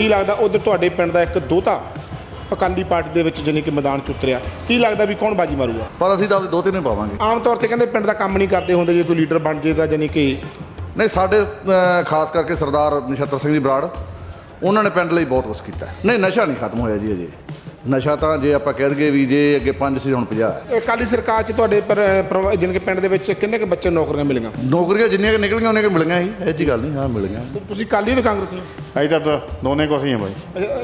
ਕੀ ਲੱਗਦਾ ਉਧਰ ਤੁਹਾਡੇ ਪਿੰਡ ਦਾ ਇੱਕ ਦੋਤਾ ਅਕਾਲੀ ਪਾਰਟੀ ਦੇ ਵਿੱਚ ਜਾਣੀ ਕਿ ਮੈਦਾਨ ਚ ਉਤਰਿਆ? ਕੀ ਲੱਗਦਾ ਵੀ ਕੌਣ ਬਾਜੀ ਮਾਰੂਗਾ? ਪਰ ਅਸੀਂ ਤਾਂ ਆਪਦੇ ਦੋ ਤਿੰਨ ਪਾਵਾਂਗੇ। ਆਮ ਤੌਰ ਤੇ ਕਹਿੰਦੇ ਪਿੰਡ ਦਾ ਕੰਮ ਨਹੀਂ ਕਰਦੇ ਹੁੰਦੇ ਜੇ ਕੋਈ ਲੀਡਰ ਬਣ ਜੇ ਤਾਂ ਜਾਣੀ ਕਿ ਨਹੀਂ ਸਾਡੇ ਅਹ, ਖਾਸ ਕਰਕੇ ਸਰਦਾਰ ਨਛੱਤਰ ਸਿੰਘ ਜੀ ਬਰਾੜ ਉਹਨਾਂ ਨੇ ਪਿੰਡ ਲਈ ਬਹੁਤ ਕੁਝ ਕੀਤਾ। ਹੈ। ਨਹੀਂ ਨਸ਼ਾ ਨਹੀਂ ਖਤਮ ਹੋਇਆ ਜੀ ਅਜੇ। ਨਸ਼ਾ ਤਾਂ ਜੇ ਆਪਾਂ ਕਹਿ ਦਈਏ ਵੀ ਜੇ ਅੱਗੇ 5 ਸੀ ਹੁਣ 50 ਹੈ। ਇਹ ਅਕਾਲੀ ਸਰਕਾਰ ਚ ਤੁਹਾਡੇ ਪਰ ਪਰਿਵਾ- ਜਾਣੀ ਕਿ ਪਿੰਡ ਦੇ ਵਿੱਚ ਕਿੰਨੇ ਕੁ ਬੱਚੇ ਨੂੰ ਨੌਕਰੀਆਂ ਮਿਲੀਆਂ? ਨੌਕਰੀਆਂ ਜਿੰਨੀਆਂ ਕਿ ਨਿਕਲੀਆਂ ਉਹਨੀਆਂ ਕਿ ਮਿਲੀਆਂ ਸੀ ਇਹ ਜੀ ਗੱਲ ਨਹੀਂ ਹਾਂ ਮਿਲੀਆਂ। ਤੁਸੀਂ ਅਕਾਲੀ ਤੇ ਕਾਂਗਰਸੀ ਅਸੀਂ ਤਾਂ ਦੋ- ਦੋਨੇ ਕੋਸੀ ਆ ਬਾਈ।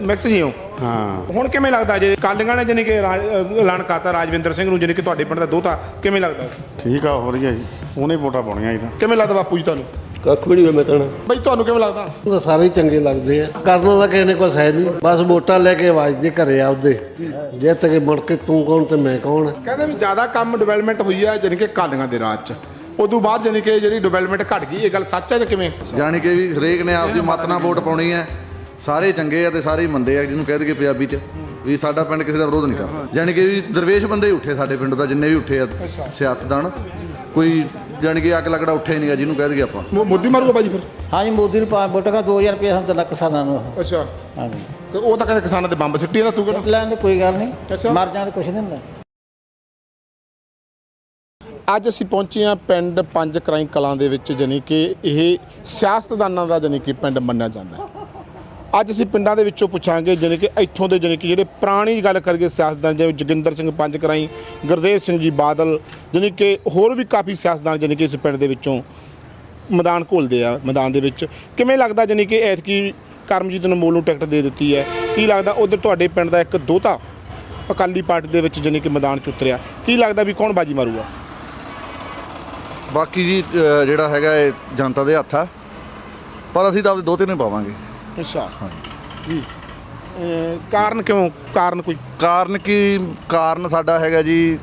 ਮਿਕਸ ਹੀ ਹੋ? ਹਾਂ। ਹੁਣ ਕਿਵੇਂ ਲੱਗਦਾ ਜੇ ਅਕਾਲੀਆਂ ਨੇ ਜਾਣੀ ਕਿ ਰਾਜ- ਅ, ਐਲਾਨ ਕਰਤਾ ਰਾਜਵਿੰਦਰ ਸਿੰਘ ਨੂੰ ਜਾਣੀ ਕਿ ਤੁਹਾਡੇ ਪਿੰਡ ਦਾ ਦੋਤਾ ਕਿਵੇਂ ਲੱਗਦਾ? ਠੀਕ ਆ ਹੋ ਰਹੀ ਆ ਜੀ। ਉਹਨੇ ਵੋਟਾਂ ਪਾਉਣੀਆਂ ਅਸੀਂ ਤਾਂ। ਕਿਵੇਂ ਲੱਗਦਾ ਬਾਪੂ ਜੀ ਤੁਹਾਨੂੰ? ਕੱਖ ਵੀ ਨਹੀਂ ਮੈਂ ਤਾਂ ਬਈ ਤੁਹਾਨੂੰ ਕਿਵੇਂ ਲੱਗਦਾ? ਉਹ ਤਾਂ ਸਾਰੇ ਹੀ ਚੰਗੇ ਲੱਗਦੇ ਆ। ਕਰਨਾ ਤਾਂ ਕਿਸੇ ਨੇ ਕੁਛ ਹੈ ਨਹੀਂ ਬਸ ਵੋਟਾਂ ਲੈ ਕੇ ਆਵਾਜ਼ ਦੇ ਘਰੇ ਆਪਦੇ ਜਿੱਤ ਕੇ ਮੁੜ ਕੇ ਤੂੰ ਕੌਣ ਤੇ ਮੈਂ ਕੌਣ? ਕਹਿੰਦੇ ਵੀ ਜ਼ਿਆਦਾ ਕੰਮ ਡਿਵੈਲਪਮੈਂਟ ਹੋਈ ਹੈ ਜਾਣੀ ਕਿ ਅਕਾਲੀਆਂ ਦੇ ਰਾਜ 'ਚ। ਉਦੋਂ ਬਾਅਦ ਜਾਣੀ ਕਿ ਜਿਹੜੀ ਡਿਵੈਲਪਮੈਂਟ ਘਟ ਗਈ ਇਹ ਗੱਲ ਸੱਚ ਹੈ ਜਾਂ ਕਿਵੇਂ? ਜਾਣੀ ਕਿ ਵੀ ਹਰੇਕ ਨੇ ਆਪਦੀ ਮਤ ਨਾਲ ਵੋਟ ਪਾਉਣੀ ਹੈ। ਸਾਰੇ ਚੰਗੇ ਆ ਤੇ ਸਾਰੇ ਹੀ ਮੰਦੇ ਆ ਜਿਹਨੂੰ ਕਹਿ ਦਈਏ ਪੰਜਾਬੀ ਚ। ਵੀ ਸਾਡਾ ਪਿੰਡ ਕਿਸੇ ਦਾ ਵਿਰੋਧ ਨਹੀਂ ਕਰਦਾ। ਜਾਣੀ ਕਿ ਵੀ ਦਰਵੇਸ਼ ਬੰਦੇ ਹੀ ਉੱਠੇ ਸਾਡੇ ਪਿੰਡ ਦਾ ਜਿੰਨੇ ਵੀ ਉੱਠੇ ਆ ਸਿਆਸਤਦਾਨ। ਕੋਈ ਜਾਣੀ ਕਿ ਅੱਗ ਲੱਗੜਾ ਉੱਠੇ ਨਹੀਂ ਆ ਜਿਹਨੂੰ ਕਹਿ ਦਈਏ ਆਪਾਂ। ਮੋ- ਮੋਦੀ ਮਾਰੂਗਾ ਬਾਜੀ ਫਿਰ? ਹਾਂਜੀ ਮੋਦੀ ਨੂੰ ਪਾ ਵੋਟਾਂ 2000 ਰੁਪਏ ਹੁਣ ਤੱਕ ਕਿਸਾਨਾਂ ਨੂੰ। ਉਹ। ਅੱਛਾ। ਹਾਂਜੀ। ਤੇ ਉਹ ਤਾਂ ਕਹਿੰਦੇ ਕਿਸਾਨਾਂ ਦੇ ਬੰਬ ਸਿੱਟੀ ਜਾਂਦਾ ਤੂੰ ਕਹਿੰਦਾ। ਲੈਣ ਦੀ ਕੋਈ ਗੱਲ ਅੱਛਾ। ਨਹੀਂ ਮਰ ਜਾਣ ਤੇ ਕੁਛ ਨਹੀਂ ਹੁੰਦਾ। ਅੱਜ ਅਸੀਂ ਪਹੁੰਚੇ ਹਾਂ ਪਿੰਡ ਪੰਜ ਕਰਾਈ ਕਲਾਂ ਦੇ ਵਿੱਚ ਜਾਣੀ ਕਿ ਇਹ ਸਿਆਸਤਦਾਨਾਂ ਦਾ ਜਾਣੀ ਕਿ ਪਿੰਡ ਮੰਨਿਆ ਜਾਂਦਾ। ਹੈ ਅੱਜ ਅਸੀਂ ਪਿੰਡਾਂ ਦੇ ਵਿੱਚੋਂ ਪੁੱਛਾਂਗੇ ਜਾਣੀ ਕਿ ਇੱਥੋਂ ਦੇ ਜਾਣੀ ਕਿ ਜਿਹੜੇ ਪੁਰਾਣੀ ਗੱਲ ਕਰੀਏ ਸਿਆਸਤਦਾਨ ਜਿਵੇਂ ਜੋਗਿੰਦਰ ਸਿੰਘ ਪੰਜ ਕਰਾਈ ਗੁਰਦੇਵ ਸਿੰਘ ਜੀ ਬਾਦਲ ਜਾਣੀ ਕਿ ਹੋਰ ਵੀ ਕਾਫੀ ਸਿਆਸਤਦਾਨ ਜਾਣੀ ਕਿ ਇਸ ਪਿੰਡ ਦੇ ਵਿੱਚੋਂ ਮੈਦਾਨ ਘੋਲਦੇ ਆ ਮੈਦਾਨ ਦੇ ਵਿੱਚ। ਕਿਵੇਂ ਲੱਗਦਾ ਜਾਣੀ ਕਿ ਐਤਕੀ ਕਰਮਜੀਤ ਅਨਮੋਲ ਨੂੰ ਟਿਕਟ ਦੇ ਦਿੱਤੀ ਹੈ? ਕੀ ਲੱਗਦਾ ਉਧਰ ਤੁਹਾਡੇ ਪਿੰਡ ਦਾ ਇੱਕ ਦੋਤਾ ਅਕਾਲੀ ਪਾਰਟੀ ਦੇ ਵਿੱਚ ਜਾਣੀ ਕਿ ਮੈਦਾਨ ਚ ਉਤਰਿਆ? ਕੀ ਲੱਗਦਾ ਵੀ ਕੌਣ ਬਾਜੀ ਮਾਰੂਗਾ? ਬਾਕੀ ਜੀ ਅਹ, ਜਿਹੜਾ ਹੈਗਾ ਇਹ ਜਨਤਾ ਦੇ ਹੱਥ ਆ। ਪਰ ਅਸੀਂ ਤਾਂ ਆਪਦੇ ਦੋ ਤਿੰਨ ਹੀ ਪਾਵਾਂਗੇ। ਅੱਛਾ। ਜੀ। ਕਾਰਨ ਕਿਉਂ ਕਾਰਨ ਕੋਈ? ਕਾਰਨ ਕੀ ਕਾਰਨ ਸਾਡਾ ਹੈਗਾ ਜੀ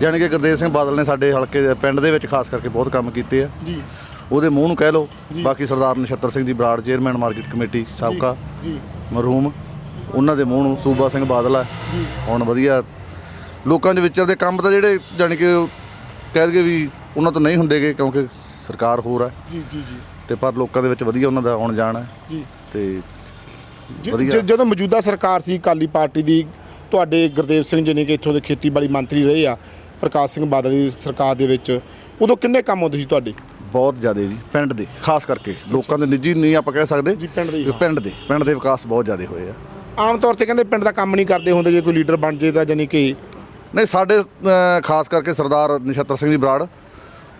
ਜਾਣੀ ਕਿ ਗੁਰਦੇਵ ਸਿੰਘ ਬਾਦਲ ਨੇ ਸਾਡੇ ਹਲਕੇ ਦੇ ਪਿੰਡ ਦੇ ਵਿੱਚ ਖਾਸ ਕਰਕੇ ਬਹੁਤ ਕੰਮ ਕੀਤੇ ਆ। ਜੀ। ਉਹਦੇ ਮੂੰਹ ਨੂੰ ਕਹਿ ਲਓ। ਬਾਕੀ Sardar Nachhattar Singh ji Brar chairman market committee ਸਾਬਕਾ ਜੀ। ਮਰਹੂਮ। ਉਹਨਾਂ ਦੇ ਮੂੰਹ ਨੂੰ ਸੂਬਾ ਸਿੰਘ ਬਾਦਲ ਆ। ਹੁਣ ਵਧੀਆ। ਲੋਕਾਂ ਦੇ ਵਿਚਰਦੇ ਕੰਮ ਤਾਂ ਜਿਹੜੇ ਜਾਣੀ ਕਿ ਕਹਿ ਦਈਏ ਵੀ ਉਹਨਾਂ ਤੋਂ ਨਹੀਂ ਹੁੰਦੇਗੇ ਕਿਉਂਕਿ ਸਰਕਾਰ ਹੋਰ ਆ। ਜੀ ਜੀ ਜੀ। ਤੇ ਪਰ ਲੋਕਾਂ ਦੇ ਵਿੱਚ ਵਧੀਆ ਉਹਨਾਂ ਦਾ ਆਉਣ ਜਾਣ ਹੈ ਜੀ। ਤੇ ਜ- ਵਧੀਆ। ਜ- ਜਦੋਂ ਮੌਜੂਦਾ ਸਰਕਾਰ ਸੀ ਅਕਾਲੀ ਪਾਰਟੀ ਦੀ ਤੁਹਾਡੇ ਗੁਰਦੇਵ ਸਿੰਘ ਜੀ ਨੇ ਕਿ ਇੱਥੋਂ ਦੇ ਖੇਤੀਬਾੜੀ ਮੰਤਰੀ ਰਹੇ ਆ ਪ੍ਰਕਾਸ਼ ਸਿੰਘ ਬਾਦਲ ਦੀ ਸਰਕਾਰ ਦੇ ਵਿੱਚ ਉਦੋਂ ਕਿੰਨੇ ਕੰਮ ਹੁੰਦੇ ਸੀ ਤੁਹਾਡੇ? ਬਹੁਤ ਜ਼ਿਆਦਾ ਜੀ ਪਿੰਡ ਦੇ ਖਾਸ ਕਰਕੇ ਲੋਕਾਂ ਦੇ ਨਿੱਜੀ ਨਹੀਂ ਆਪਾਂ ਕਹਿ ਸਕਦੇ। ਜੀ, ਪਿੰਡ ਦੇ ਹੀ, ਪਿੰਡ ਦੇ ਪਿੰਡ ਦੇ ਵਿਕਾਸ ਬਹੁਤ ਜ਼ਿਆਦਾ ਹੋਏ ਆ। ਆਮ ਤੌਰ ਤੇ ਕਹਿੰਦੇ ਪਿੰਡ ਦਾ ਕੰਮ ਨਹੀਂ ਕਰਦੇ ਹੁੰਦੇ ਜੇ ਕੋਈ ਲੀਡਰ ਬਣ ਜੇ ਤਾਂ ਜਾਨੀ ਕਿ ਨਹੀਂ ਸਾਡੇ ਖਾਸ ਕਰਕੇ ਸਰਦਾਰ ਨਛੱਤਰ ਸਿੰਘ ਜੀ ਬਰਾੜ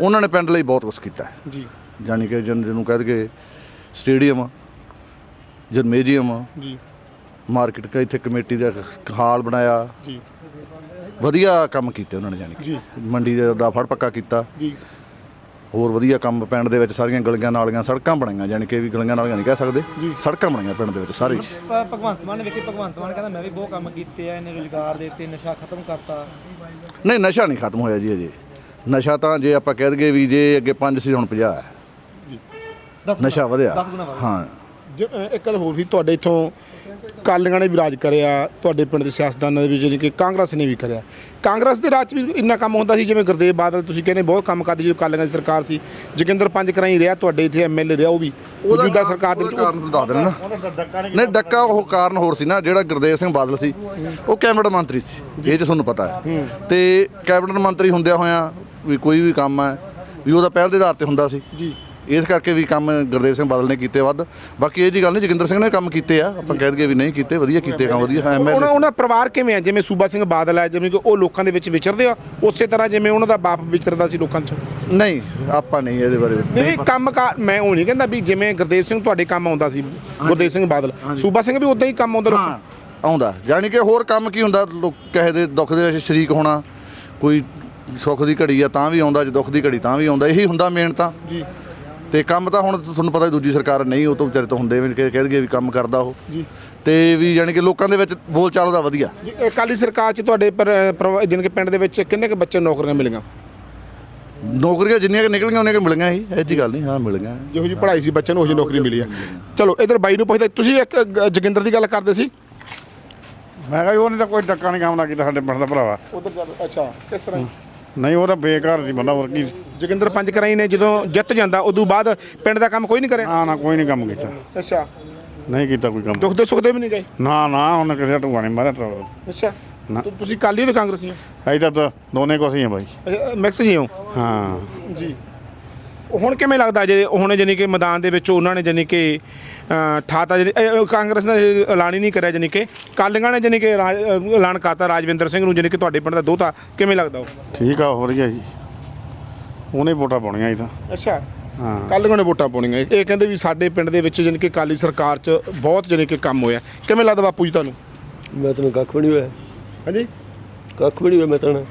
ਉਹਨਾਂ ਨੇ ਪਿੰਡ ਲਈ ਬਹੁਤ ਕੁਝ ਕੀਤਾ। ਹੈ ਜੀ। ਜਾਣੀ ਕਿ ਜਿਹਨ- ਜਿਹਨੂੰ ਕਹਿ ਦਈਏ ਸਟੇਡੀਅਮ ਜਨਮੇਜੀਅਮ। ਜੀ। ਮਾਰਕੀਟ ਕਾ ਇੱਥੇ ਕਮੇਟੀ ਦਾ ਹਾਲ ਬਣਾਇਆ। ਜੀ। ਵਧੀਆ ਕੰਮ ਕੀਤੇ ਉਹਨਾਂ ਨੇ ਜਾਣੀ ਕਿ। ਮੰਡੀ ਦੇ ਦਾ ਫੜ ਪੱਕਾ ਕੀਤਾ। ਜੀ। ਹੋਰ ਵਧੀਆ ਕੰਮ ਪਿੰਡ ਦੇ ਵਿੱਚ ਸਾਰੀਆਂ ਗਲੀਆਂ ਨਾਲੀਆਂ ਸੜਕਾਂ ਬਣਾਈਆਂ ਜਾਣੀ ਕਿ ਵੀ ਗਲੀਆਂ ਨਾਲੀਆਂ ਨਹੀਂ ਕਹਿ ਸਕਦੇ। ਸੜਕਾਂ ਬਣਾਈਆਂ ਪਿੰਡ ਦੇ ਵਿੱਚ ਸਾਰੇ। ਭਗਵੰਤ ਮਾਨ ਨੇ ਵੇਖੀ ਭਗਵੰਤ ਮਾਨ ਕਹਿੰਦਾ ਮੈਂ ਵੀ ਬਹੁਤ ਕੰਮ ਕੀਤੇ ਆ ਇਹਨੇ ਰੋਜ਼ਗਾਰ ਦੇ ਦਿੱਤੇ ਨਸ਼ਾ ਖਤਮ ਕਰਤਾ। ਨਹੀਂ ਨਸ਼ਾ ਨਹੀਂ ਖਤਮ ਹੋਇਆ ਜੀ ਅਜੇ। ਨਸ਼ਾ ਤਾਂ ਜੇ ਆਪਾਂ ਕਹਿ ਦਈਏ ਵੀ ਜੇ ਅੱਗੇ 5 ਸੀ ਹੁਣ 50 ਹੈ। ਨਸ਼ਾ ਵਧਿਆ। ਹਾਂ। ਜ- ਅ, ਇੱਕ ਗੱਲ ਹੋਰ ਵੀ ਤੁਹਾਡੇ ਇਥੋਂ ਕਾਲੀਆਂ ਨੇ ਵੀ ਰਾਜ ਕਰਿਆ ਤੁਹਾਡੇ ਪਿੰਡ ਦੇ ਸਿਆਸਤਦਾਨਾਂ ਦੇ ਵੀ ਜਾਣੀ ਕਿ ਕਾਂਗਰਸ ਨੇ ਵੀ ਕਰਿਆ। ਕਾਂਗਰਸ ਦੇ ਰਾਜ 'ਚ ਵੀ ਇੰਨਾ ਕੰਮ ਹੁੰਦਾ ਸੀ ਜਿਵੇਂ ਗੁਰਦੇਵ ਬਾਦਲ ਤੁਸੀਂ ਕਹਿੰਦੇ ਬਹੁਤ ਕੰਮ ਕਰਦੇ ਜਦੋਂ ਕਾਲੀਆਂ ਦੀ ਸਰਕਾਰ ਸੀ। ਜੋਗਿੰਦਰ ਪੰਜ ਕਰਾਈ ਰਿਹਾ ਤੁਹਾਡੇ ਇੱਥੇ ਐਮਐਲਏ ਰਿਹਾ ਉਹ ਵੀ। ਮੌਜੂਦਾ ਸਰਕਾਰ ਦੇ ਵਿੱਚ ਕਾਰਨ ਤੁਹਾਨੂੰ ਦੱਸ ਦੇਣਾ ਨਾ। ਨਹੀਂ ਡੱਕਾ ਉਹ ਕਾਰਨ ਹੋਰ ਸੀ ਨਾ ਜਿਹੜਾ ਗੁਰਦੇਵ ਸਿੰਘ ਬਾਦਲ ਸੀ। ਉਹ ਕੈਬਨਿਟ ਮੰਤਰੀ ਸੀ ਇਹ ਜੇ ਤੁਹਾਨੂੰ ਪਤਾ ਹੈ। ਤੇ ਕੈਬਨਿਟ ਮੰਤਰੀ ਹੁੰਦਿਆਂ ਹੋਇਆਂ ਵੀ ਕੋਈ ਵੀ ਕੰਮ ਹੈ ਵੀ ਉਹਦਾ ਪਹਿਲ ਦੇ ਆਧਾਰ ਤੇ ਹੁੰਦਾ ਸੀ। ਜੀ। ਇਸ ਕਰਕੇ ਵੀ ਕੰਮ ਗੁਰਦੇਵ ਸਿੰਘ ਬਾਦਲ ਨੇ ਕੀਤੇ ਵੱਧ। ਬਾਕੀ ਇਹ ਜੀ ਗੱਲ ਨਹੀਂ ਜੋਗਿੰਦਰ ਸਿੰਘ ਨੇ ਕੰਮ ਕੀਤੇ ਆ। ਆਪਾਂ ਕਹਿ ਦਈਏ ਵੀ ਨਹੀਂ ਕੀਤੇ ਵਧੀਆ ਕੀਤੇ ਕੰਮ ਵਧੀਆ ਹਾਂ ਉਹਨਾਂ ਉਹਨਾਂ ਪਰਿਵਾਰ ਕਿਵੇਂ ਹੈ ਜਿਵੇਂ ਸੂਬਾ ਸਿੰਘ ਬਾਦਲ ਹੈ ਜਿਵੇਂ ਕਿ ਉਹ ਲੋਕਾਂ ਦੇ ਵਿੱਚ ਵਿਚਰਦੇ ਆ ਉਸੇ ਤਰ੍ਹਾਂ ਜਿਵੇਂ ਉਹਨਾਂ ਦਾ ਬਾਪ ਵਿਚਰਦਾ ਸੀ ਲੋਕਾਂ 'ਚ? ਨਹੀਂ ਆਪਾਂ ਨਹੀਂ ਇਹਦੇ ਬਾਰੇ। ਨਹੀਂ ਕੰਮ ਕਾਰ ਮੈਂ ਉਹ ਨਹੀਂ ਕਹਿੰਦਾ ਵੀ ਜਿਵੇਂ ਗੁਰਦੇਵ ਸਿੰਘ ਤੁਹਾਡੇ ਕੰਮ ਆਉਂਦਾ ਸੀ ਗੁਰਦੇਵ ਸਿੰਘ ਬਾਦਲ। ਸੂਬਾ ਸਿੰਘ ਵੀ ਉਦਾਂ ਹੀ ਕੰਮ ਆਉਂਦਾ ਲੋਕਾਂ ਆਉਂਦਾ। ਜਾਣੀ ਕਿ ਹੋਰ ਕੰਮ ਕੀ ਹੁੰਦਾ? ਲੋਕ ਕਹੇ ਦੇ ਦੁੱਖ ਦੇ ਵਿੱਚ ਸ਼ਰੀਕ ਹੋਣਾ ਕੋਈ ਸੁੱਖ ਦੀ ਘੜੀ ਆ ਤਾਂ ਵੀ ਆਉਂਦਾ ਜੇ ਦੁੱਖ ਦੀ ਘੜੀ ਤਾਂ ਵੀ ਆਉਂਦਾ ਇਹੀ ਹੁੰਦਾ ਮੇਨ ਤਾਂ। ਜੀ। ਤੇ ਕੰਮ ਤਾਂ ਹੁਣ ਤੁਹਾਨੂੰ ਪਤਾ ਹੀ ਦੂਜੀ ਸਰਕਾਰ ਨਹੀਂ ਉਹ ਤੋਂ ਵਿਚਾਰੇ ਤੋਂ ਹੁੰਦੇ ਵੀ ਕਿ ਕਹਿ ਦਈਏ ਵੀ ਕੰਮ ਕਰਦਾ ਉਹ। ਜੀ। ਤੇ ਵੀ ਜਾਣੀ ਕਿ ਲੋਕਾਂ ਦੇ ਵਿੱਚ ਬੋਲ ਚਾਲ ਉਹਦਾ ਵਧੀਆ। ਜੀ, ਇਹ ਅਕਾਲੀ ਸਰਕਾਰ 'ਚ ਤੁਹਾਡੇ ਪਰ ਜਾਣੀ ਕਿ ਪਿੰਡ ਦੇ ਵਿੱਚ ਕਿੰਨੇ ਕੁ ਬੱਚੇ ਨੂੰ ਨੌਕਰੀਆਂ ਮਿਲੀਆਂ? ਨੌਕਰੀਆਂ ਜਿੰਨੀਆਂ ਕਿ ਨਿਕਲੀਆਂ ਉਹਨੀਆਂ ਕਿ ਮਿਲੀਆਂ ਸੀ। ਇਹ ਜੀ ਗੱਲ ਨਹੀਂ ਹਾਂ ਮਿਲੀਆਂ। ਜਿਹੋ ਜੀ ਪੜ੍ਹਾਈ ਸੀ ਬੱਚੇ ਨੂੰ ਉਹੀ ਨੌਕਰੀ ਮਿਲੀ ਆ। ਚਲੋ ਇਧਰ ਬਾਈ ਨੂੰ ਪੁੱਛਦਾ ਤੁਸੀਂ ਇੱਕ ਜੋਗਿੰਦਰ ਦੀ ਗੱਲ ਕਰਦੇ ਸੀ? ਮੈਂ ਕਿਹਾ ਜੀ ਉਹਨੇ ਤਾਂ ਕੋਈ ਡੱਕਾ ਨਹੀਂ ਕੰਮ ਨਾ ਕੀਤਾ ਸਾਡੇ ਪਿੰਡ ਦਾ ਭਰਾਵਾ। ਉਧਰ ਅੱਛਾ ਕਿਸ ਤਰ੍ਹਾਂ? ਨਹੀਂ ਉਹ ਤਾਂ ਬੇਕਾਰ ਸੀ ਬੰਦਾ ਹੋਰ ਕੀ ਜੋਗਿੰਦਰ ਪੰਜ ਕਰਾਈ ਨੇ ਜਦੋਂ ਜਿੱਤ ਜਾਂਦਾ ਉਦੋਂ ਬਾਅਦ ਪਿੰਡ ਦਾ ਕੰਮ ਕੋਈ ਨਹੀਂ ਕਰਿਆ? ਨਾ ਨਾ ਕੋਈ ਨਹੀਂ ਕੰਮ ਕੀਤਾ। ਅੱਛਾ। ਨਹੀਂ ਕੀਤਾ ਕੋਈ ਕੰਮ। ਦੁੱਖ ਦੇ ਸੁੱਖ ਦੇ ਵੀ ਨਹੀਂ ਗਏ? ਨਾ ਨਾ ਉਹਨੇ ਕਿਸੇ ਟੂਆ ਨਹੀਂ ਮਾਰਿਆ ਟਰੋਲ ਅੱਛਾ। ਨਾ। ਤੁ- ਤੁਸੀਂ ਕਾਲੀ ਤੇ ਕਾਂਗਰਸੀ ਹੋ? ਅਸੀਂ ਤਾਂ ਦੋਨੇ ਕੁਛ ਹੀ ਆ ਬਾਈ। ਮਿਕਸ ਜੀ ਹੋ? ਹਾਂ। ਜੀ। ਹੁਣ ਕਿਵੇਂ ਲੱਗਦਾ ਜੇ ਹੁਣ ਜਾਨੀ ਕਿ ਮੈਦਾਨ ਦੇ ਵਿੱਚ ਉਹਨਾਂ ਨੇ ਜਾਨੀ ਕਿ ਅ, ਠਾਤਾ ਕਾਂਗਰਸ ਨੇ ਐਲਾਨ ਹੀ ਨਹੀਂ ਕਰਿਆ ਜਾਨੀ ਕਿ। ਕਾਲੀਆਂ ਨੇ ਜਾਨੀ ਕਿ ਰਾਜ- ਅ, ਐਲਾਨ ਕਰਤਾ ਰਾਜਵਿੰਦਰ ਸਿੰਘ ਨੂੰ ਜਾਨੀ ਕਿ ਤੁਹਾਡੇ ਪਿੰਡ ਦਾ ਦੋਤਾ। ਕਿਵੇਂ ਲੱਗਦਾ ਉਹ? ਠੀਕ ਆ ਹੋ ਰਹੀ ਆ ਜੀ। ਉਹਨੇ ਵੋਟਾਂ ਪਾਉਣੀਆਂ ਜੀ ਤਾਂ। ਅੱਛਾ। ਹਾਂ। ਕਾਲੀਆਂ ਨੇ ਵੋਟਾਂ ਪਾਉਣੀਆਂ ਇਹ ਕਹਿੰਦੇ ਵੀ ਸਾਡੇ ਪਿੰਡ ਦੇ ਵਿੱਚ ਜਾਨੀ ਕਿ ਕਾਲੀ ਸਰਕਾਰ 'ਚ ਬਹੁਤ ਜਾਨੀ ਕਿ ਕੰਮ ਹੋਇਆ। ਕਿਵੇਂ ਲੱਗਦਾ ਬਾਪੂ ਜੀ ਤੁਹਾਨੂੰ? ਮੈਂ ਤੈਨੂੰ ਕੱਖ ਵੀ ਨਹੀਂ ਹੋਇਆ। ਹਾਂਜੀ। ਕੱਖ ਵੀ ਨਹੀਂ ਹੋਇਆ ਮੈਂ ਤੈਨੂੰ।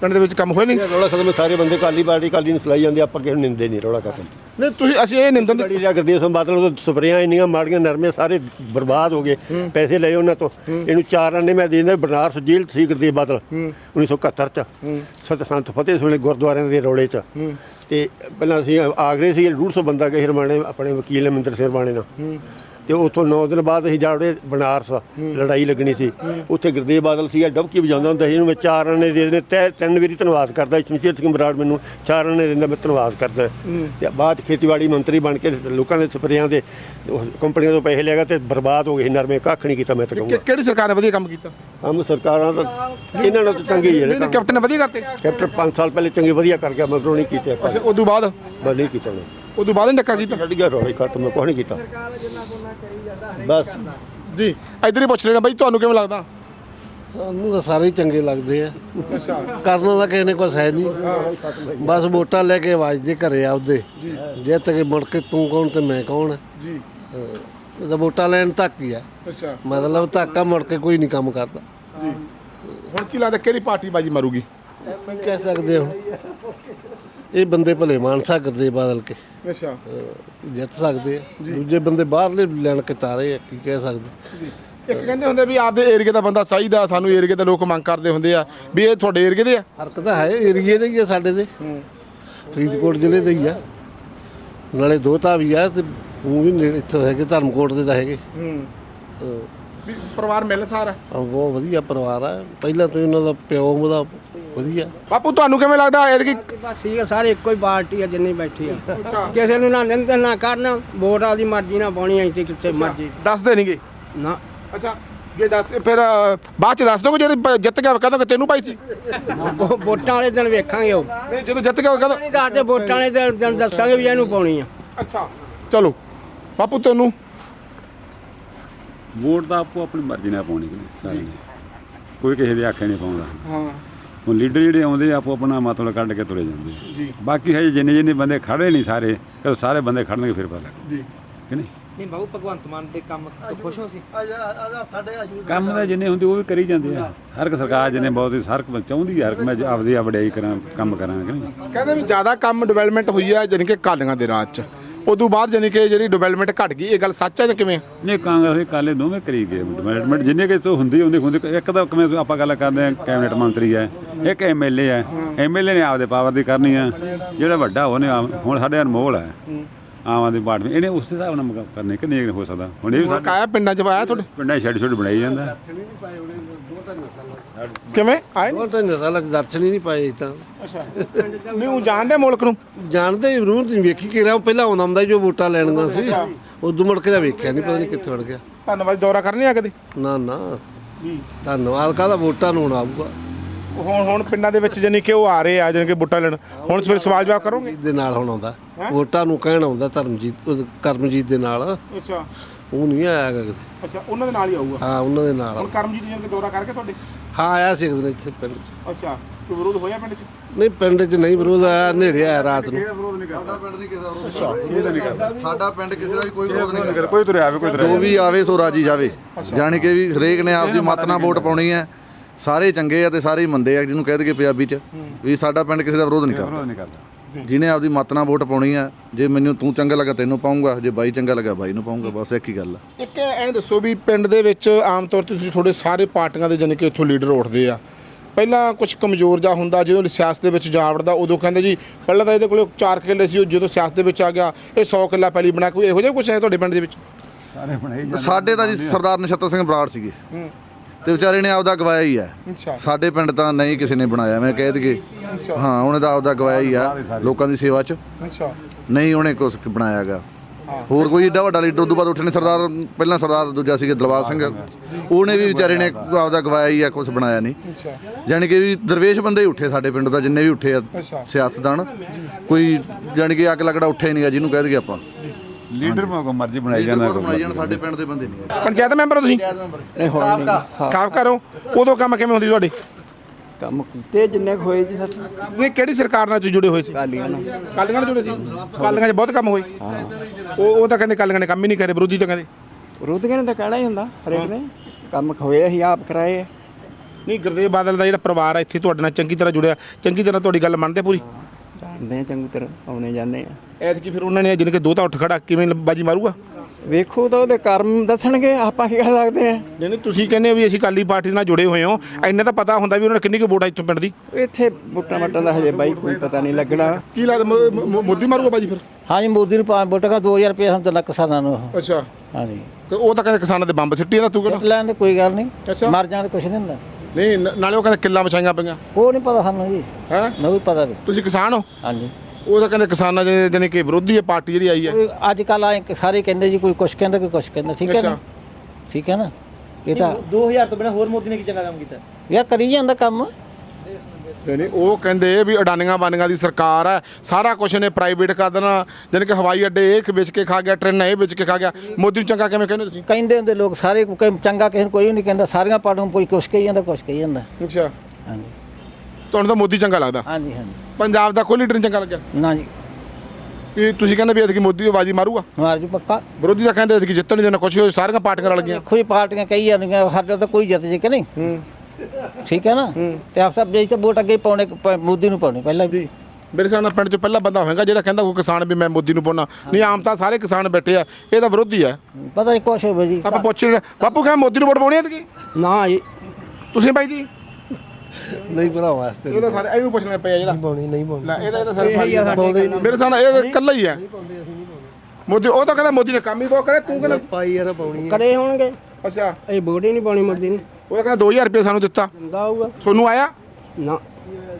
ਪਿੰਡ ਦੇ ਵਿੱਚ ਕੰਮ ਹੋਏ ਨਹੀਂ? ਰੌਲਾ ਖਤਮ ਸਾਰੇ ਬੰਦੇ ਕਾਲੀ ਪਾਰਟੀ ਕਾਲੀ ਨੂੰ ਫਲਾਈ ਜਾਂਦੇ ਆਪਾਂ ਕਿਸੇ ਨੂੰ ਨਿੰਦੇ ਨਹੀਂ ਰੌਲਾ ਖਤਮ। ਨਹੀਂ ਤੁਸੀਂ ਅਸੀਂ ਇਹ ਨਿੰਦਨ ਦੇ ਬੜੀ ਲਿਆ ਕਰਦੇ ਉਸ ਉਹ ਸਪਰੇਆਂ ਇੰਨੀਆਂ ਮਾੜੀਆਂ ਨਰਮੇ ਸਾਰੇ ਬਰਬਾਦ ਹੋ ਗਏ ਪੈਸੇ ਲਏ ਉਹਨਾਂ ਤੋਂ। ਇਹਨੂੰ ਚਾਰ ਆਨੇ ਮੈਂ ਦੇ ਦਿੰਦਾ ਬਨਾਰਸ ਜੇਲ੍ਹ ਸੀ ਗੁਰਦੇਵ ਬਾਦਲ। 1971 ਚ। ਸਤ ਸੰਤ ਫਤਿਹ ਸੁਣੇ ਗੁਰਦੁਆਰਿਆਂ ਦੇ ਰੌਲੇ ਚ। ਤੇ ਪਹਿਲਾਂ ਅਸੀਂ ਆਗਰੇ ਸੀ 150 ਬੰਦਾ ਗਏ ਹਰਮਾਣੇ ਆਪਣੇ ਵਕੀਲ ਅਮਿੰਦਰ ਸਿੰਘ ਰਮਾਣੇ ਨਾਲ। ਤੇ ਉੱਥੋਂ 9 ਦਿਨ ਬਾਅਦ ਅਸੀਂ ਜਾੜੇ ਬਨਾਰਸ ਲੜਾਈ ਲੱਗਣੀ ਸੀ। ਉੱਥੇ ਗੁਰਦੇਵ ਬਾਦਲ ਸੀ ਡਬਕੀ ਵਜਾਉਂਦਾ ਹੁੰਦਾ ਸੀ ਇਹਨੂੰ ਮੈਂ ਚਾਰ ਆਨੇ ਦੇ ਦੇਣੇ ਤੈ ਤਿੰਨ ਵਾਰੀ ਧੰਨਵਾਦ ਕਰਦਾ ਸ਼ਮਸ਼ੇਰ ਸਿੰਘ ਬਰਾੜ ਮੈਨੂੰ ਚਾਰ ਆਨੇ ਦਿੰਦਾ ਮੈਂ ਧੰਨਵਾਦ ਕਰਦਾ। ਤੇ ਬਾਅਦ ਖੇਤੀਬਾੜੀ ਮੰਤਰੀ ਬਣ ਕੇ ਲੋਕਾਂ ਦੇ ਸਪਰੇਆਂ ਦੇ ਕੰਪਨੀਆਂ ਤੋਂ ਪੈਸੇ ਲਿਆਗਾ ਤੇ ਬਰਬਾਦ ਹੋ ਗਏ ਨਰਮੇ ਕੱਖ ਨਹੀਂ ਕੀਤਾ ਮੈਂ ਤਾਂ ਕਹੂੰਗਾ। ਕਿਹੜੀ ਸਰਕਾਰ ਨੇ ਵਧੀਆ ਕੰਮ ਕੀਤਾ? ਕੰਮ ਸਰਕਾਰਾਂ ਦਾ ਇਹਨਾਂ ਨਾਲ ਤਾਂ ਚੰਗੇ ਹੀ ਕੈਪਟਨ ਵਧੀਆ ਕਰਤੇ? ਕੈਪਟਨ 5 ਸਾਲ ਪਹਿਲੇ ਚੰਗੇ ਵਧੀਆ ਕਰ ਗਿਆ ਮਗਰੋਂ ਨਹੀਂ ਕੀਤੇ। ਅੱਛਾ ਉਦੋਂ ਬਾਅਦ? ਬਸ ਨਹੀਂ ਕੀਤਾ ਉਦੋਂ ਬਾਅਦ ਹੀ ਡੱਕਾ ਕੀਤਾ? ਛੱਡ ਗਿਆ ਰੌਲੇ ਖਤਮ ਮੈਂ ਕੁਛ ਨਹੀਂ ਕੀਤਾ। ਬਸ। ਜੀ ਇਧਰ ਹੀ ਪੁੱਛ ਲੈਣਾ ਬਾਈ ਤੁਹਾਨੂੰ ਕਿਵੇਂ ਲੱਗਦਾ? ਸਾਨੂੰ ਤਾਂ ਸਾਰੇ ਹੀ ਚੰਗੇ ਲੱਗਦੇ ਆ। ਕਰਨਾ ਤਾਂ ਕਿਸੇ ਨੇ ਕੁਛ ਹੈ ਨਹੀਂ। ਬਸ ਵੋਟਾਂ ਲੈ ਕੇ ਆਵਾਜ਼ ਦੇ ਘਰੇ ਆਪਦੇ ਜਿੱਤ ਕੇ ਮੁੜ ਕੇ ਤੂੰ ਕੌਣ ਤੇ ਮੈਂ ਕੌਣ ਜੀ। ਇਹ ਤਾਂ ਵੋਟਾਂ ਲੈਣ ਤੱਕ ਹੀ ਆ। ਅੱਛਾ। ਮਤਲਬ ਤੱਕ ਆ ਮੁੜ ਕੇ ਕੋਈ ਨਹੀਂ ਕੰਮ ਕਰਦਾ। ਜੀ। ਹੁਣ ਕੀ ਲੱਗਦਾ ਕਿਹੜੀ ਪਾਰਟੀ ਬਾਜੀ ਮਾਰੂਗੀ? ਕੀ ਕਹਿ ਸਕਦੇ ਹੋ। ਇਹ ਬੰਦੇ ਭਲੇ ਮਾਨਸਾ ਕਰਦੇ ਬਦਲ ਕੇ। ਅੱਛਾ। ਅਹ ਜਿੱਤ ਸਕਦੇ ਆ। ਦੂਜੇ ਬੰਦੇ ਬਾਹਰਲੇ ਲੈਣ ਕੇ ਤਾਰੇ ਆ ਕੀ ਕਹਿ ਸਕਦੇ? ਇੱਕ ਕਹਿੰਦੇ ਹੁੰਦੇ ਵੀ ਆਪਦੇ ਏਰੀਏ ਦਾ ਬੰਦਾ ਚਾਹੀਦਾ ਸਾਨੂੰ ਏਰੀਏ ਦੇ ਲੋਕ ਮੰਗ ਕਰਦੇ ਹੁੰਦੇ ਆ ਵੀ ਇਹ ਤੁਹਾਡੇ ਏਰੀਏ ਦੇ ਆ। ਫ਼ਰਕ ਤਾਂ ਹੈ ਏਰੀਏ ਦੇ ਹੀ ਆ ਸਾਡੇ ਦੇ। ਫਰੀਦਕੋਟ ਜ਼ਿਲ੍ਹੇ ਦੇ ਹੀ ਆ। ਨਾਲੇ ਦੋਤਾ ਵੀ ਆ ਤੇ ਉਹ ਵੀ ਨੇੜੇ ਇੱਥੇ ਹੈਗੇ ਧਰਮਕੋਟ ਦੇ ਤਾਂ ਹੈਗੇ। ਹੂੰ। ਅਹ ਵੀ ਪਰਿਵਾਰ ਮਿਲ ਸਾਰਾ। ਆ ਬਹੁਤ ਵਧੀਆ ਪਰਿਵਾਰ ਆ। ਪਹਿਲਾਂ ਤੋਂ ਉਹਨਾਂ ਦਾ ਪਿਓ ਉਹਦਾ ਵਧੀਆ। ਬਾਪੂ ਤੁਹਾਨੂੰ ਕਿਵੇਂ ਲੱਗਦਾ ਐਤਕੀ ਬਸ ਠੀਕ ਹੈ ਸਾਰੇ ਇੱਕੋ ਹੀ ਪਾਰਟੀ ਆ ਜਿੰਨੀ ਬੈਠੀ ਆ। ਅੱਛਾ। ਕਿਸੇ ਨੂੰ ਨਾ ਨਿੰਦਨ ਨਾ ਕਰਨ ਵੋਟ ਆਪਦੀ ਮਰਜ਼ੀ ਨਾਲ ਪਾਉਣੀ ਆਈ ਤੇ ਕਿੱਥੇ ਮਰਜ਼ੀ। ਦੱਸਦੇ ਨਹੀਂਗੇ ਨਾ। ਅੱਛਾ ਜੇ ਦੱਸ ਫਿਰ ਅ, ਬਾਅਦ ਚ ਦੱਸ ਦੋਗੇ ਪ- ਜਿੱਤ ਗਿਆ ਕਹਿੰਦਾ ਕਿ ਤੈਨੂੰ ਪਾਈ ਸੀ? ਉਹ ਵੋਟਾਂ ਵਾਲੇ ਦਿਨ ਵੇਖਾਂਗੇ ਉਹ। ਨਹੀਂ ਜਦੋਂ ਜਿੱਤ ਗਿਆ ਕਹਿੰਦਾ ਨਹੀਂ ਦੱਸਦੇ ਵੋਟਾਂ ਵਾਲੇ ਦਿਨ ਦਿਨ ਦੱਸਾਂਗੇ ਵੀ ਇਹਨੂੰ ਪਾਉਣੀ ਆ। ਅੱਛਾ ਚਲੋ। ਬਾਪੂ ਤੁਹਾਨੂੰ ਵੋਟ ਤਾਂ ਆਪੋ ਆਪਣੀ ਮਰਜ਼ੀ ਨਾਲ ਪਾਉਣੀ ਕਿ ਨਹੀਂ ਸਾਰਿਆਂ ਨੇ। ਕੋਈ ਕਿਸੇ ਦੇ ਆਖੇ ਨਹੀਂ ਪਾਉਂਦਾ। ਹਾਂ। ਹੁਣ ਲੀਡਰ ਜਿਹੜੇ ਆਉਂਦੇ ਆ, ਆਪੋ ਆਪਣਾ ਮਤਲਬ ਕੱਢ ਕੇ ਤੁਰੇ ਜਾਂਦੇ ਆ। ਜੀ। ਬਾਕੀ ਹੈ ਜਿੰਨੇ ਜਿੰਨੇ ਬੰਦੇ ਖੜੇ ਨਹੀਂ ਸਾਰੇ ਕਦੋਂ ਸਾਰੇ ਬੰਦੇ ਖੜਨਗੇ ਫਿਰ ਪਤਾ ਲੱਗ। ਜੀ। ਕਿ ਨਹੀਂ? ਨਹੀਂ ਬਾਬੂ ਭਗਵੰਤ ਮਾਨ ਦੇ ਕੰਮ ਤੋਂ ਖੁਸ਼ ਹੋ ਸੀ ਕੰਮ ਦਾ ਜਿੰਨੇ ਹੁੰਦੇ ਉਹ ਵੀ ਕਰੀ ਜਾਂਦੇ ਆ। ਹਰ ਇੱਕ ਸਰਕਾਰ ਜਿੰਨੇ ਬਹੁਤ ਹੀ ਹਰ ਚਾਹੁੰਦੀ ਆ ਹਰ ਇੱਕ ਮੈਂ ਆਪਦੀ ਆ ਵਡਿਆਈ ਕਰਾਂ ਕੰਮ ਕਰਾਂ ਕਿ ਨਹੀਂ? ਕਹਿੰਦੇ ਵੀ ਜ਼ਿਆਦਾ ਕੰਮ ਡਿਵੈਲਪਮੈਂਟ ਹੋਈ ਹੈ ਜਾਣੀ ਕਿ ਕਾਲੀਆਂ ਦੇ ਰਾਜ ਚ। ਉਦੋਂ ਬਾਅਦ ਜਾਣੀ ਕਿ ਜਿਹੜੀ ਡਿਵੈਲਪਮੈਂਟ ਘਟ ਗਈ ਇਹ ਗੱਲ ਸੱਚ ਹੈ ਜਾਂ ਕਿਵੇਂ? ਨਹੀਂ ਕਾਂਗਰਸ ਦੇ ਕਾਲੇ ਦੋਵੇਂ ਕਰੀ ਗਏ ਡਿਵੈਲਪਮੈਂਟ ਜਿੰਨੇ ਕਿ ਤੋਂ ਹੁੰਦੀ ਹੁੰਦੀ ਹੁੰਦੀ ਇੱਕ ਤਾਂ ਕਿਵੇਂ ਆਪਾਂ ਗੱਲ ਕਰਦੇ ਆ ਕੈਬਨਿਟ ਮੰਤਰੀ ਹੈ ਇੱਕ ਐਮਐਲਏ ਹੈ। ਐਮਐਲਏ ਨੇ ਆਪਦੇ ਪਾਵਰ ਦੀ ਕਰਨੀ ਆ। ਜਿਹੜਾ ਵੱਡਾ ਉਹਨੇ ਹੁਣ ਸਾਡੇ ਅਨਮੋਲ ਹੈ। ਆਮ ਆਦਮੀ ਪਾਰਟੀ ਇਹਨੇ ਉਸ ਹਿਸਾਬ ਨਾਲ ਮੁਕਾ- ਕਰਨੇ ਕਿ ਨਹੀਂ ਹੋ ਸਕਦਾ। ਹੁਣ ਇਹ ਵੀ ਸਾਡੇ ਕਾਇਆ ਪਿੰਡਾਂ ਚ ਆਇਆ ਤੁਹਾਡੇ? ਪਿੰਡਾਂ ਛੱਡ ਛੱਡ ਬਣਾਈ ਜਾਂਦਾ। ਕਿਵੇਂ? ਆਏ ਉਹ ਤਾਂ ਨਸਲ ਚ ਦਰਸ਼ਨ ਹੀ ਨਹੀਂ ਪਾਏ ਤਾਂ ਅੱਛਾ। ਨਹੀਂ ਉਹ ਜਾਣਦੇ ਮੁਲਕ ਨੂੰ? ਜਾਣਦੇ ਜ਼ਰੂਰ ਨਹੀਂ ਵੇਖੀ ਕਿ ਰਿਹਾ। ਪਹਿਲਾਂ ਆਉਂਦਾ ਹੁੰਦਾ ਸੀ ਜੋ ਵੋਟਾਂ ਲੈਣੀਆਂ ਸੀ। ਉਦੋਂ ਮੁੜ ਕੇ ਤਾਂ ਵੇਖਿਆ ਨਹੀਂ ਪਤਾ ਨਹੀਂ ਕਿੱਥੇ ਵੜ ਗਿਆ। ਧੰਨਵਾਦ ਦੌਰਾ ਕਰਨੀ ਆ ਕਦੇ? ਨਾ ਨਾ। ਧੰਨਵਾਦ ਕਾਹਦਾ ਵੋਟਾਂ ਨੂੰ ਹੁਣ ਆਊਗਾ? ਹੁਣ ਹੁਣ ਪਿੰਡਾਂ ਦੇ ਵਿੱਚ ਜਾਣੀ ਕਿ ਉਹ ਆ ਰਹੇ ਆ ਜਾਣੀ ਕਿ ਬੁੱਟਾ ਲੈਣ। ਹੁਣ ਫਿਰ ਸਵਾਲ ਜਵਾਬ ਕਰੋਗੇ? ਦੇ ਨਾਲ ਹੁਣ ਆਉਂਦਾ। ਵੋਟਾਂ ਨੂੰ ਕਹਿਣ ਆਉਂਦਾ ਧਰਮਜੀਤ ਉਹ ਕਰਮਜੀਤ ਦੇ ਨਾਲ। ਅੱਛਾ। ਉਹ ਨਹੀਂ ਆਇਆ ਕਿਤੇ। ਅੱਛਾ ਉਹਨਾਂ ਦੇ ਨਾਲ ਹੀ ਆਊਗਾ? ਹਾਂ ਉਹਨਾਂ ਦੇ ਨਾਲ। ਹੁਣ ਕਰਮਜੀਤ ਜੀ ਨੇ ਦੌਰਾ ਕਰਕੇ ਤੁਹਾਡੇ? ਹਾਂ ਆਇਆ ਸੀ ਇੱਕ ਦਿਨ ਇੱਥੇ ਪਿੰਡ 'ਚ। ਅੱਛਾ ਕੋਈ ਵਿਰੋਧ ਹੋਇਆ ਪਿੰਡ 'ਚ? ਨਹੀਂ ਪਿੰਡ 'ਚ ਨਹੀਂ ਵਿਰੋਧ ਆਇਆ ਹਨੇਰੇ ਆਇਆ ਰਾਤ ਨੂੰ। ਸਾਡਾ ਪਿੰਡ ਨਹੀਂ ਕਿਸੇ ਦਾ ਵਿਰੋਧ ਸਾਡਾ ਪਿੰਡ ਕਿਸੇ ਦਾ ਵੀ ਕੋਈ ਵਿਰੋਧ ਨਹੀਂ ਕਰਦਾ। ਕੋਈ ਤੁਰਿਆ ਆਵੇ ਕੋਈ ਜੋ ਵੀ। ਆਵੇ ਸੋ ਰਾਜੀ ਜਾਵੇ। ਜਾਣੀ ਕਿ ਵੀ ਹਰੇਕ ਨੇ ਆਪਦੀ ਮਤ ਨਾਲ ਵੋਟ ਪਾਉਣੀ ਹੈ। ਸਾਰੇ ਚੰਗੇ ਆ ਤੇ ਸਾਰੇ ਹੀ ਮੰਦੇ ਆ ਜਿਹਨੂੰ ਕਹਿ ਦਈਏ ਪੰਜਾਬੀ ਚ ਵੀ ਸਾਡਾ ਪਿੰਡ ਕਿਸੇ ਦਾ ਵਿਰੋਧ ਨਹੀਂ ਕਰਦਾ। ਨਹੀਂ ਕਰਦਾ। ਜਿਹਨੇ ਆਪਦੀ ਮਤ ਨਾਲ ਵੋਟ ਪਾਉਣੀ ਆ ਜੇ ਮੈਨੂੰ ਤੂੰ ਚੰਗਾ ਲੱਗਾ ਤੈਨੂੰ ਪਾਉਂਗਾ ਜੇ ਬਾਈ ਚੰਗਾ ਲੱਗਾ ਬਾਈ ਨੂੰ ਪਾਉਂਗਾ ਬਸ ਇੱਕ ਹੀ ਗੱਲ ਆ। ਇੱਕ ਐਂ ਦੱਸੋ ਵੀ ਪਿੰਡ ਦੇ ਵਿੱਚ ਆਮ ਤੌਰ ਤੇ ਤੁਸੀਂ ਤੁਹਾਡੇ ਸਾਰੇ ਪਾਰਟੀਆਂ ਦੇ ਜਾਣੀ ਕਿ ਇੱਥੋਂ ਲੀਡਰ ਉੱਠਦੇ ਆ। ਪਹਿਲਾਂ ਕੁਝ ਕਮਜ਼ੋਰ ਜਾ ਹੁੰਦਾ ਜਦੋਂ ਸਿਆਸਤ ਦੇ ਵਿੱਚ ਜਾ ਵੜਦਾ ਉਦੋਂ ਕਹਿੰਦੇ ਜੀ ਪਹਿਲਾਂ ਤਾਂ ਇਹਦੇ ਕੋਲੇ 4 ਕਿੱਲੇ ਸੀ ਉਹ ਜਦੋਂ ਸਿਆਸਤ ਦੇ ਵਿੱਚ ਆ ਗਿਆ ਇਹ 100 ਕਿੱਲਾ ਪਹਿਲੀ ਬਣਾ ਕੋਈ ਇਹੋ ਜਿਹਾ ਕੁਝ ਹੈ ਤੁਹਾਡੇ ਪਿੰਡ ਦੇ ਵਿੱਚ? ਸਾਰੇ ਸਾਡੇ ਤਾਂ ਜੀ ਸਰਦਾਰ ਨਛੱਤਰ ਸਿੰਘ ਬਰਾੜ ਸੀਗੇ। ਤੇ ਵਿਚਾਰੇ ਨੇ ਆਪਦਾ ਗਵਾਇਆ ਹੀ ਆ। ਅੱਛਾ। ਸਾਡੇ ਪਿੰਡ ਤਾਂ ਨਹੀਂ ਕਿਸੇ ਨੇ ਬਣਾਇਆ ਮੈਂ ਕਹਿ ਦਈਏ। ਹਾਂ ਉਹਨੇ ਤਾਂ ਆਪਦਾ ਗਵਾਇਆ ਹੀ ਆ ਲੋਕਾਂ ਦੀ ਸੇਵਾ 'ਚ। ਅੱਛਾ। ਨਹੀਂ ਉਹਨੇ ਕੁਝ ਬਣਾਇਆਗਾ ਹੋਰ ਕੋਈ ਏਡਾ ਵੱਡਾ ਲੀਡਰ ਉਦੋਂ ਬਾਅਦ ਉੱਠੇ ਨੇ ਸਰਦਾਰ ਪਹਿਲਾਂ ਸਰਦਾਰ ਦੂਜਾ ਸੀਗਾ ਦਲਬਾਗ ਸਿੰਘ। ਉਹਨੇ ਵੀ ਵਿਚਾਰੇ ਨੇ ਆਪਦਾ ਗਵਾਇਆ ਹੀ ਆ ਕੁਝ ਬਣਾਇਆ ਨਹੀਂ। ਜਾਣੀ ਕਿ ਵੀ ਦਰਵੇਸ਼ ਬੰਦੇ ਹੀ ਉੱਠੇ ਸਾਡੇ ਪਿੰਡ ਦਾ ਜਿੰਨੇ ਵੀ ਉੱਠੇ ਆ ਸਿਆਸਤਦਾਨ। ਕੋਈ ਜਾਣੀ ਕਿ ਅੱਗ ਲੱਗੜਾ ਉੱਠੇ ਨਹੀਂ ਆ ਜਿਹਨੂੰ ਕਹਿ ਦਈਏ ਆਪਾਂ। ਲੀਡਰ ਕੋ ਮਰਜ਼ੀ ਬਣਾਈ ਜਾਣਾ ਬਹੁਤ ਬਣਾਈ ਜਾਣ ਸਾਡੇ ਪਿੰਡ ਦੇ ਬੰਦੇ ਨਹੀਂ ਆ ਪੰਚਾਇਤ ਮੈਂਬਰ ਹੋ ਤੁਸੀਂ? ਸਾਫ਼ ਕਰੋ ਉਦੋਂ ਕੰਮ ਕਿਵੇਂ ਹੁੰਦੀ ਤੁਹਾਡੇ? ਕੰਮ ਕੀਤੇ ਜਿੰਨੇ ਕੁ ਹੋਏ ਜੀ ਸਰ। ਨਹੀਂ ਕਿਹੜੀ ਸਰਕਾਰ ਨਾਲ ਤੁਸੀਂ ਜੁੜੇ ਹੋਏ ਸੀ? ਕਾਲੀਆਂ ਨੂੰ ਕਾਲੀਆਂ ਨਾਲ ਜੁੜੇ ਸੀ? ਕਾਲੀਆਂ 'ਚ ਬਹੁਤ ਕੰਮ ਹੋਏ। ਉਹ ਉਹ ਤਾਂ ਕਹਿੰਦੇ ਕਾਲੀਆਂ ਨੇ ਕੰਮ ਹੀ ਨਹੀਂ ਕਰੇ ਵਿਰੋਧੀ ਤਾਂ ਕਹਿੰਦੇ। ਵਿਰੋਧੀਆਂ ਨੇ ਤਾਂ ਕਹਿਣਾ ਹੀ ਹੁੰਦਾ ਹਰੇਕ ਨੇ। ਕੰਮ ਹੋਏ ਅਸੀਂ ਆਪ ਕਰਾਏ ਆ। ਨਹੀਂ ਗੁਰਦੇਵ ਬਾਦਲ ਦਾ ਜਿਹੜਾ ਪਰਿਵਾਰ ਹੈ ਇੱਥੇ ਤੁਹਾਡੇ ਨਾਲ ਚੰਗੀ ਤਰ੍ਹਾਂ ਜੁੜਿਆ। ਚੰਗੀ ਤਰ੍ਹਾਂ ਤੁਹਾਡੀ ਗੱਲ ਮੰਨਦੇ ਪੂਰੀ? ਜਾਣਦੇ ਆ ਚੰਗੀ ਤਰ੍ਹਾਂ ਆਉਣੇ ਜਾਂਦੇ ਆ। ਐਤਕੀ ਫਿਰ ਉਹਨਾਂ ਨੇ ਜਿਹਨੇ ਕਿ ਦੋ ਤਾਂ ਉੱਠ ਖੜਾ ਕਿਵੇਂ ਬਾਜੀ ਮਾਰੂਗਾ? ਵੇਖੋ ਤਾਂ ਉਹਦੇ ਕਰਮ ਦੱਸਣਗੇ ਆਪਾਂ ਕੀ ਕਹਿ ਸਕਦੇ ਆ। ਨਹੀਂ ਨਹੀਂ ਤੁਸੀਂ ਕਹਿੰਦੇ ਵੀ ਅਸੀਂ ਕਾਲੀ ਪਾਰਟੀ ਨਾਲ ਜੁੜੇ ਹੋਏ ਹਾਂ। ਇੰਨੇ ਤਾਂ ਪਤਾ ਹੁੰਦਾ ਵੀ ਉਹਨਾਂ ਨੇ ਕਿੰਨੀ ਕੁ ਵੋਟ ਆ ਇੱਥੋਂ ਪਿੰਡ ਦੀ। ਇੱਥੇ ਬੁੱਟਾ ਮੱਟਾਂ ਦਾ ਹਜੇ ਬਾਈ ਕੋਈ ਪਤਾ ਨਹੀਂ ਲੱਗਣਾ। ਕੀ ਲੱਗਦਾ ਮੋ- ਮੋ- ਮੋਦੀ ਮਾਰੂਗਾ ਬਾਜੀ ਫਿਰ? ਹਾਂਜੀ ਮੋਦੀ ਨੂੰ ਪਾ ਵੋਟਾਂ ਦਾ 2000 ਰੁਪਏ ਸਾਨੂੰ ਤਾਂ ਲੱਗ ਕਿਸਾਨਾਂ ਨੂੰ। ਉਹ। ਅੱਛਾ। ਹਾਂਜੀ। ਉਹ ਤਾਂ ਕਹਿੰਦੇ ਕਿਸਾਨਾਂ ਦੇ ਬੰਬ ਸਿੱਟੀ ਦਾ ਤੂੰ ਕਿਹੜਾ? ਲੈਣ ਦੀ ਕੋਈ ਗੱਲ ਅੱਛਾ। ਨਹੀਂ ਮਰ ਜਾਣ ਤੇ ਕੁਛ ਨਹੀਂ ਹੁੰਦਾ। ਨਹੀਂ ਨ- ਨਾਲੇ ਉਹ ਕਹਿੰਦੇ ਕਿੱਲਾਂ ਵਿਛਾਈਆਂ ਪਈਆਂ। ਉਹ ਨਹੀਂ ਪਤਾ ਸਾਨੂੰ ਜੀ। ਹੈ? ਨਾ ਵੀ ਪਤਾ ਨਹੀਂ ਤੁਸੀਂ ਕਿਸਾਨ ਹੋ? ਹਾਂਜੀ। ਉਹ ਤਾਂ ਕਹਿੰਦੇ ਕਿਸਾਨਾਂ ਦੇ ਜਾਨੀ ਕਿ ਵਿਰੋਧੀ ਹੈ ਪਾਰਟੀ ਜਿਹੜੀ ਆਈ ਹੈ। ਕੋਈ ਅੱਜ ਕੱਲ ਆਏ ਕਿ ਸਾਰੇ ਕਹਿੰਦੇ ਜੀ ਕੋਈ ਕੁਛ ਕਹਿੰਦਾ ਕੋਈ ਕੁਛ ਕਹਿੰਦਾ। ਠੀਕ ਹੈ ਨਾ? ਅੱਛਾ। ਠੀਕ ਹੈ ਨਾ? ਇਹ ਤਾਂ 2000 ਤੋਂ ਬਿਨਾ ਹੋਰ ਮੋਦੀ ਨੇ ਕੀ ਚੰਗਾ ਕੰਮ ਕੀਤਾ? ਯਾਰ ਕਰੀ ਜਾਂਦਾ ਕੰਮ। ਨਹੀਂ ਨਹੀਂ ਉਹ ਕਹਿੰਦੇ ਵੀ ਅਡਾਨੀਆਂ ਬਾਨੀਆਂ ਦੀ ਸਰਕਾਰ ਹੈ ਸਾਰਾ ਕੁਝ ਨੇ ਪ੍ਰਾਈਵੇਟ ਕਰ ਦੇਣਾ। ਜਾਨੀ ਕਿ ਹਵਾਈ ਅੱਡੇ ਇਹ ਵੇਚ ਕੇ ਖਾ ਗਿਆ ਟ੍ਰੇਨਾਂ ਇਹ ਵੇਚ ਕੇ ਖਾ ਗਿਆ। ਮੋਦੀ ਨੂੰ ਚੰਗਾ ਕਿਵੇਂ ਕਹਿੰਦੇ ਤੁਸੀਂ? ਕਹਿੰਦੇ ਹੁੰਦੇ ਲੋਕ ਸਾਰੇ ਕੋਈ ਚੰਗਾ ਕਿਸੇ ਨੂੰ ਕੋਈ ਨਹੀਂ ਕਹਿੰਦਾ ਸਾਰੀਆਂ ਪਾਰਟੀਆਂ ਨੂੰ ਕੋਈ ਕੁਛ ਕਹੀ ਜਾਂਦਾ ਕੁਛ ਕਹੀ ਜਾਂਦਾ। ਅੱਛਾ। ਹਾਂਜੀ। ਤੁਹਾਨੂੰ ਤਾਂ ਮੋਦੀ ਚੰਗਾ ਲੱਗਦਾ। ਹਾਂਜੀ ਹਾਂਜੀ। ਪੰਜਾਬ ਦਾ ਕੋਈ ਲੀਡਰ ਨਹੀਂ ਚੰਗਾ ਲੱਗਿਆ। ਨਾ ਜੀ। ਵੀ ਤੁਸੀਂ ਕਹਿੰਦੇ ਵੀ ਐਤਕੀ ਮੋਦੀ ਦੀ ਬਾਜੀ ਮਾਰੂਗਾ? ਮਾਰ ਜੀ ਪੱਕਾ। ਵਿਰੋਧੀ ਤਾਂ ਕਹਿੰਦੇ ਐਤਕੀ ਜਿੱਤਣ ਦੇਣਾ ਕੁਛ ਹੋਏ ਸਾਰੀਆਂ ਪਾਰਟੀਆਂ ਰਲ ਗਈਆਂ। ਕੋਈ ਪਾਰਟੀਆਂ ਕਹੀ ਜਾਂਦੀਆਂ ਸਾਡੇ ਤਾਂ ਕੋਈ ਜਿੱਤ ਜੇ ਕਿ ਨਹੀਂ। ਠੀਕ ਹੈ ਨਾ? ਤੇ ਆਪ ਸਭ ਜੇ ਤਾਂ ਵੋਟ ਅੱਗੇ ਹੀ ਪਾਉਣੇ ਪ- ਮੋਦੀ ਨੂੰ ਪਾਉਣੇ ਪਹਿਲਾਂ ਵੀ। ਮੇਰੇ ਹਿਸਾਬ ਨਾਲ ਪਿੰਡ 'ਚ ਪਹਿਲਾ ਬੰਦਾ ਹੋਵੇਗਾ ਜਿਹੜਾ ਕਹਿੰਦਾ ਕੋਈ ਕਿਸਾਨ ਵੀ ਮੈਂ ਮੋਦੀ ਨੂੰ ਪਾਉਣਾ। ਨਹੀਂ ਆਮ ਤਾਂ ਸਾਰੇ ਕਿਸਾਨ ਬੈਠੇ ਆ ਇਹ ਤਾਂ ਵਿਰੋਧੀ ਆ। ਪਤਾ ਨਹੀਂ ਕੁਛ ਹੋਵੇ ਜੀ। ਆਪਾਂ ਪੁੱਛ ਰਹੇ ਬਾਪੂ ਕਹਿੰਦਾ ਮੋਦੀ ਨੂੰ ਵੋਟ ਪਾਉਣੀ ਐਤਕੀ ਨਾ ਜੀ। ਤੁਸੀਂ ਬਾਈ ਜੀ? ਨਹੀਂ ਭਰਾ ਵਾਸਤੇ ਇਹ ਤਾਂ ਸਾਰੇ ਇਹਨੂੰ ਪੁੱਛਣਾ ਪਿਆ ਜਿਹੜਾ। ਪਾਉਣੀ ਨਹੀਂ ਪਾਉਣੀ। ਲੈ ਇਹਦਾ ਇਹਦਾ ਸਿਰ ਭਾਈ ਮੇਰੇ ਹਿਸਾਬ ਨਾਲ ਇਹ ਇਕੱਲਾ ਹੀ ਹੈ ਮੋਦੀ ਉਹ ਤਾਂ ਕਹਿੰਦਾ ਮੋਦੀ ਨੇ ਕੰਮ ਹੀ ਬਹੁਤ ਕਰੇ ਤੂੰ ਕਹਿੰਦਾ ਪਾਈ ਯਾਰ ਪਾਉਣੀ ਕਰੇ ਹੋਣਗੇ। ਅੱਛਾ। ਇਹ ਵੋਟ ਹੀ ਨਹੀਂ ਪਾਉਣੀ ਮੋਦੀ ਨੂੰ। ਉਹ ਕਹਿੰਦਾ 2000 ਰੁਪਏ ਸਾਨੂੰ ਦਿੱਤਾ। ਹੁੰਦਾ ਹੋਊਗਾ। ਤੁਹਾਨੂੰ ਆਇਆ? ਨਾ।